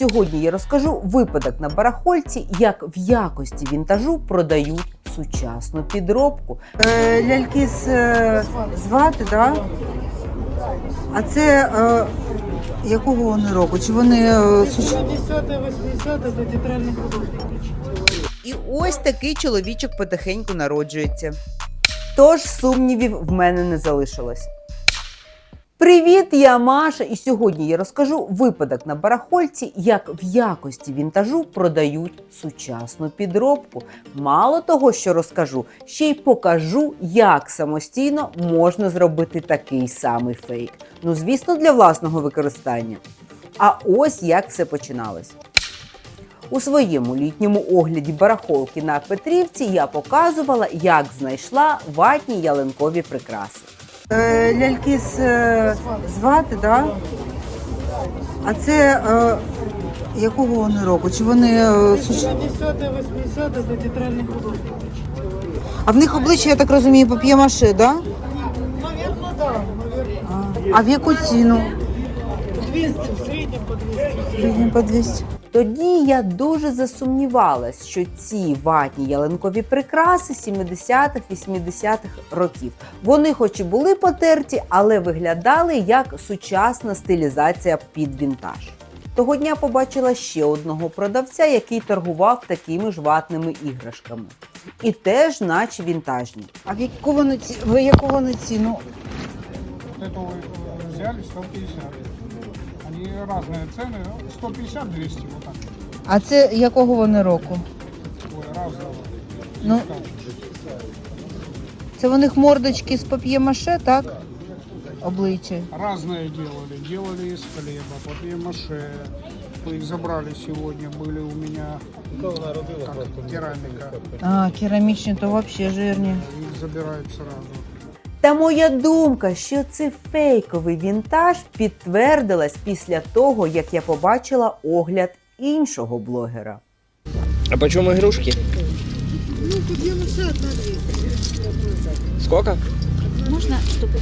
Сьогодні я розкажу випадок на барахольці, як в якості вінтажу продають сучасну підробку. Е, ляльки з, е, з да? А це е, якого вони року? Чи вони е, суч... 70-80 до театральних художників. І ось такий чоловічок потихеньку народжується. Тож сумнівів в мене не залишилось. Привіт, я Маша, і сьогодні я розкажу випадок на барахольці, як в якості вінтажу продають сучасну підробку. Мало того, що розкажу, ще й покажу, як самостійно можна зробити такий самий фейк. Ну, звісно, для власного використання. А ось як все починалось. У своєму літньому огляді барахолки на Петрівці я показувала, як знайшла ватні ялинкові прикраси. Е, ляльки з, е, з вати, да? А це е, якого вони року? Чи вони е, суч... 70-80 до театральних художників. А в них обличчя, я так розумію, пап'є-маше, да? Наверное, да. А, а в яку ціну? 200, в среднем по 200. Гривень по 200. Тоді я дуже засумнівалась, що ці ватні ялинкові прикраси 70-х-80-х років. Вони, хоч і були потерті, але виглядали як сучасна стилізація під вінтаж. Того дня побачила ще одного продавця, який торгував такими ж ватними іграшками. І теж, наче вінтажні. А в яку вони, ці... ви яку вони ціну? Эту взяли 150 Они разные цены, ну, 150-200 вот так. А це якого вони року? Ой, разного. Ну, це в них мордочки з пап'є-маше, так? Обличчя. Разные делали. Делали из хлеба, папье-маше. Мы их забрали сегодня, были у меня как керамика. А, керамічні, то взагалі жирні. Их забирают сразу. Та моя думка, що це фейковий вінтаж, підтвердилась після того, як я побачила огляд іншого блогера. А почем игрушки? Ну, тут я лише одна 200. Сколько? Можно, чтобы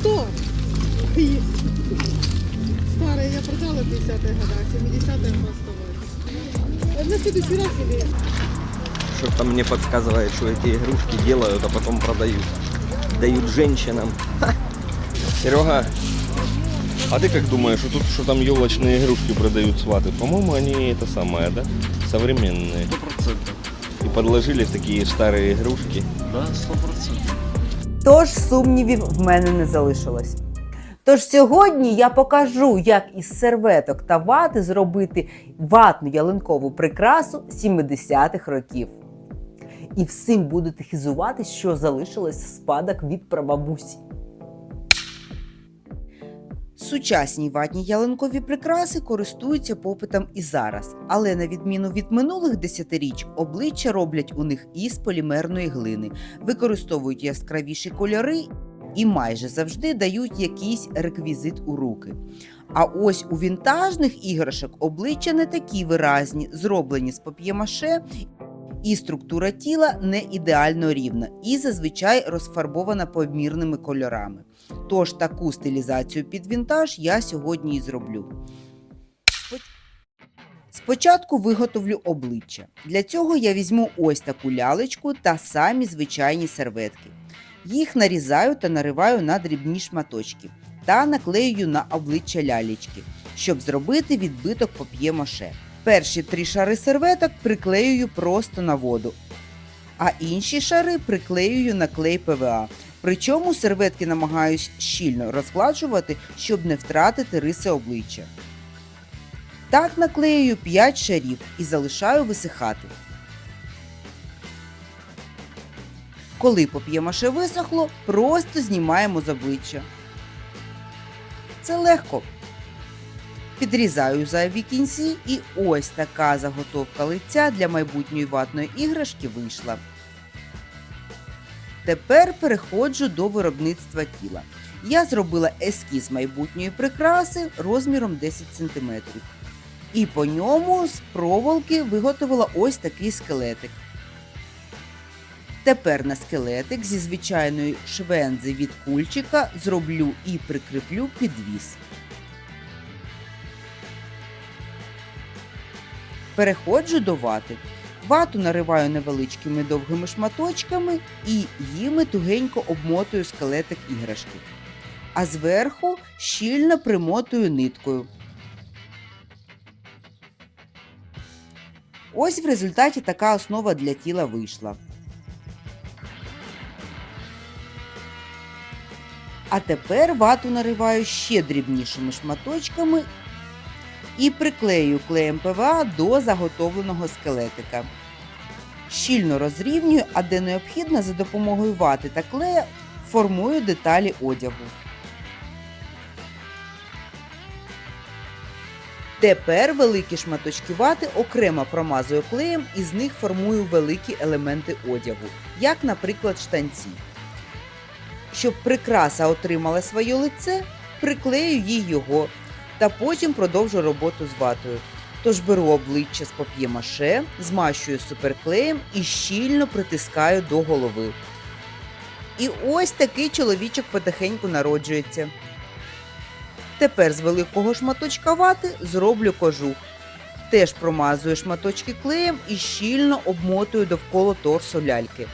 100. Есть. Старые я продала в 50-х годах, 70-х оставались. На следующий раз или... Что-то мне подсказывает, что эти игрушки делают, а потом продают. Дают женщинам. Ха. Серега, а ты как думаешь, что тут что там елочные игрушки продают сваты? По-моему, они это самое, да? Современные. И подложили в такие старые игрушки. Тож сумнівів в мене не залишилось. Тож сьогодні я покажу, як із серветок та вати зробити ватну ялинкову прикрасу 70-х років. І всім будете хизуватись, що залишилось спадок від прабабусі. Сучасні ватні ялинкові прикраси користуються попитом і зараз, але на відміну від минулих десятиріч, обличчя роблять у них із полімерної глини, використовують яскравіші кольори і майже завжди дають якийсь реквізит у руки. А ось у вінтажних іграшок обличчя не такі виразні, зроблені з пап'ємаше, і структура тіла не ідеально рівна і зазвичай розфарбована помірними кольорами. Тож таку стилізацію під вінтаж я сьогодні і зроблю. Спочатку виготовлю обличчя. Для цього я візьму ось таку лялечку та самі звичайні серветки. Їх нарізаю та нариваю на дрібні шматочки та наклеюю на обличчя лялечки, щоб зробити відбиток пап'є-маше. Перші три шари серветок приклеюю просто на воду, а інші шари приклеюю на клей ПВА. Причому серветки намагаюсь щільно розгладжувати, щоб не втратити риси обличчя. Так наклеюю 5 шарів і залишаю висихати. Коли пап'ємаше висохло, просто знімаємо з обличчя. Це легко. Підрізаю зайві кінці, і ось така заготовка лиця для майбутньої ватної іграшки вийшла. Тепер переходжу до виробництва тіла. Я зробила ескіз майбутньої прикраси розміром 10 см. І по ньому з проволоки виготовила ось такий скелетик. Тепер на скелетик зі звичайної швензи від кульчика зроблю і прикріплю підвіс. Переходжу до вати. Вату нариваю невеличкими довгими шматочками і їми тугенько обмотую скелетик іграшки. А зверху щільно примотую ниткою. Ось в результаті така основа для тіла вийшла. А тепер вату нариваю ще дрібнішими шматочками і приклею клеєм ПВА до заготовленого скелетика. Щільно розрівнюю, а де необхідно за допомогою вати та клея формую деталі одягу. Тепер великі шматочки вати окремо промазую клеєм і з них формую великі елементи одягу, як, наприклад, штанці. Щоб прикраса отримала своє лице, приклею їй його та потім продовжу роботу з ватою. Тож беру обличчя з пап'є-маше, змащую суперклеєм і щільно притискаю до голови. І ось такий чоловічок потихеньку народжується. Тепер з великого шматочка вати зроблю кожух. Теж промазую шматочки клеєм і щільно обмотую довкола торсу ляльки.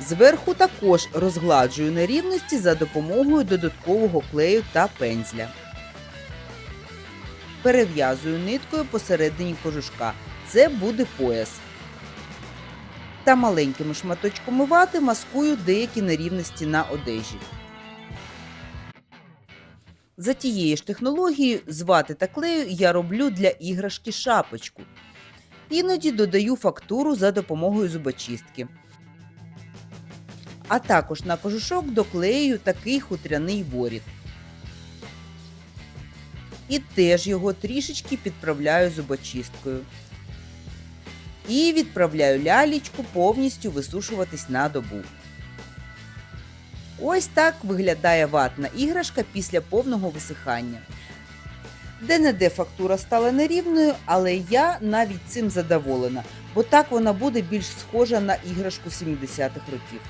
Зверху також розгладжую нерівності за допомогою додаткового клею та пензля. Перев'язую ниткою посередині кожушка. Це буде пояс. Та маленькими шматочками вати маскую деякі нерівності на одежі. За тією ж технологією з вати та клею я роблю для іграшки шапочку. Іноді додаю фактуру за допомогою зубочистки. А також на кожушок доклею такий хутряний воріт. І теж його трішечки підправляю зубочисткою. І відправляю лялічку повністю висушуватись на добу. Ось так виглядає ватна іграшка після повного висихання. Де-не-де фактура стала нерівною, але я навіть цим задоволена, бо так вона буде більш схожа на іграшку 70-х років.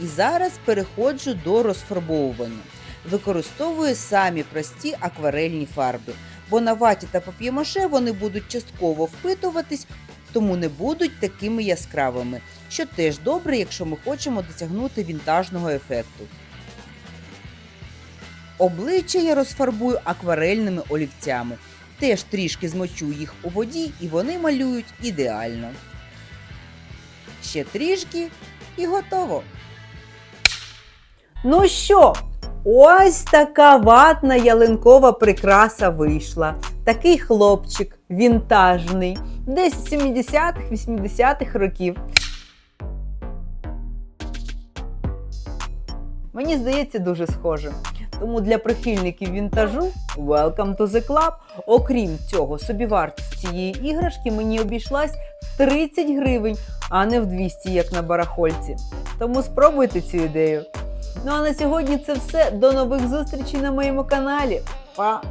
І зараз переходжу до розфарбовування. Використовую самі прості акварельні фарби, бо на ваті та пап'ємаше вони будуть частково впитуватись, тому не будуть такими яскравими, що теж добре, якщо ми хочемо досягнути вінтажного ефекту. Обличчя я розфарбую акварельними олівцями. Теж трішки змочу їх у воді і вони малюють ідеально. Ще трішки і готово. Ну що, ось така ватна ялинкова прикраса вийшла. Такий хлопчик вінтажний, десь 70-х, 80-х років. Мені здається, дуже схоже. Тому для прихильників вінтажу welcome to the club. Окрім цього, собівартість цієї іграшки мені обійшлась в 30 гривень, а не в 200, як на барахольці. Тому спробуйте цю ідею. Ну а на сьогодні це все. До нових зустрічей на моєму каналі. Па!